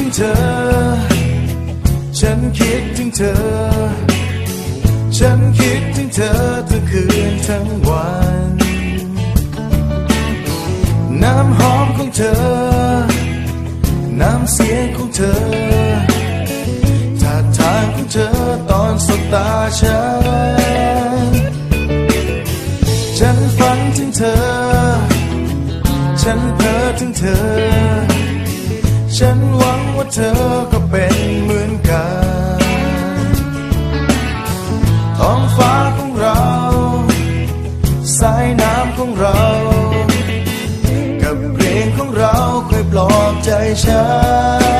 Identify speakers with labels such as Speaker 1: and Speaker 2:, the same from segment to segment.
Speaker 1: ถึงเธอ ฉันคิดถึงเธอ ฉันคิดถึงเธอทั้งคืนทั้งวัน น้ำหอมของเธอ น้ำเสียงของเธอท่าทางของเธอตอนสบตาฉัน ฉัน หวังว่าเธอก็เป็นเหมือนกัน ท้องฟ้าของเรา สายน้ำของเรา กับเพลงของเราคอยปลอบใจฉัน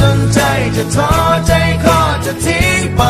Speaker 1: จนใจจะท้อใจก็จะทิ้งไป